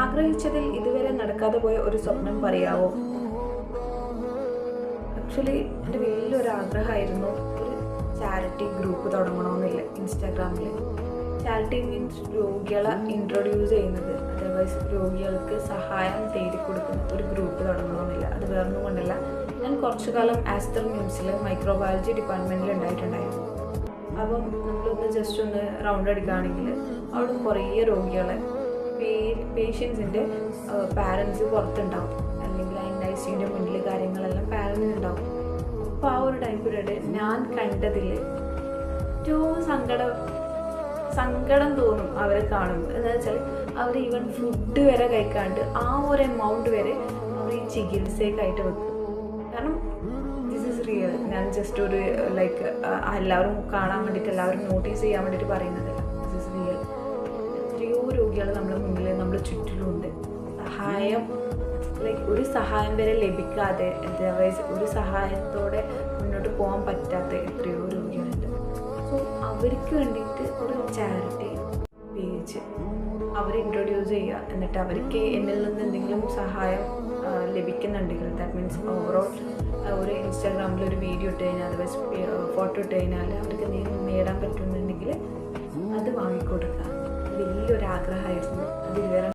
ആഗ്രഹിച്ചതിൽ ഇതുവരെ നടക്കാതെ പോയ ഒരു സ്വപ്നം പറയാവോ? ആക്ച്വലി എന്റെ വലിയൊരു ആഗ്രഹമായിരുന്നു ഒരു ചാരിറ്റി ഗ്രൂപ്പ് തുടങ്ങണമെന്നില്ല ഇൻസ്റ്റാഗ്രാമിൽ ചാരിറ്റി മീൻസ് രോഗികളെ ഇൻട്രൊഡ്യൂസ് ചെയ്യുന്നത്. അതേവൈസ് രോഗികൾക്ക് സഹായം തേടി കൊടുക്കുന്ന ഒരു ഗ്രൂപ്പ് തുടങ്ങണമെന്നില്ല. അത് വേറൊന്നും കൊണ്ടല്ല. ഞാൻ കുറച്ചു കാലം ആസ്റ്റർ മിംസിൽ മൈക്രോബയോളജി ഡിപ്പാർട്ട്മെന്റിൽ ഉണ്ടായിട്ടുണ്ടായിരുന്നു. അപ്പം നമ്മളൊന്ന് ജസ്റ്റ് ഒന്ന് റൗണ്ട് അടിക്കുകയാണെങ്കിൽ അവിടെ കുറേ രോഗികളെ പേഷ്യൻസിന്റെ പാരൻസ് പുറത്തുണ്ടാവും. അല്ലെങ്കിൽ അതിന്റെ ഐ സിയുടെ മുന്നിൽ കാര്യങ്ങളെല്ലാം പാരൻസ് ഉണ്ടാവും അപ്പോൾ ആ ഒരു ടൈം പീരീഡ് ഞാൻ കണ്ടതിൽ ഏറ്റവും സങ്കടം സങ്കടം തോന്നും അവരെ കാണുമ്പോൾ എന്താ വെച്ചാൽ അവർ ഈവൻ ഫുഡ് വരെ കഴിക്കാണ്ട് ആ ഒരു എമൗണ്ട് വരെ അവർ ഈ ചികിത്സയ്ക്കായിട്ട് വെക്കും. കാരണം ദിസ് ഇസ് റിയൽ ഞാൻ ജസ്റ്റ് ഒരു ലൈക്ക് എല്ലാവരും കാണാൻ വേണ്ടിയിട്ട് എല്ലാവരും നോട്ടീസ് ചെയ്യാൻ വേണ്ടിയിട്ട് പറയുന്നതല്ല. ദിസ് ഇസ് റിയൽ എത്രയോ രോഗികൾ നമ്മുടെ ചുറ്റിലുണ്ട്. സഹായം ലൈക്ക് ഒരു സഹായം വരെ ലഭിക്കാതെ അതർവൈസ് ഒരു സഹായത്തോടെ മുന്നോട്ട് പോകാൻ പറ്റാത്ത എത്രയോ രോഗികളുണ്ട്. സോ അവർക്ക് വേണ്ടിയിട്ട് ഒരു ചാരിറ്റി പേജ് അവരെ ഇൻട്രൊഡ്യൂസ് ചെയ്യുക. എന്നിട്ട് അവർക്ക് എന്നിൽ നിന്ന് എന്തെങ്കിലും സഹായം ലഭിക്കുന്നുണ്ടെങ്കിൽ ദാറ്റ് മീൻസ് ഓവറോൾ ഒരു ഇൻസ്റ്റാഗ്രാമിൽ ഒരു വീഡിയോ ഇട്ട് കഴിഞ്ഞാൽ അതർവൈസ് ഫോട്ടോ ഇട്ട് കഴിഞ്ഞാൽ അവർക്ക് എന്തെങ്കിലും നേടാൻ പറ്റുന്നുണ്ടെങ്കിൽ അത് വാങ്ങിക്കൊടുക്കുക. വലിയൊരു ആഗ്രഹമായിരുന്നു അത് ഇതുവരെ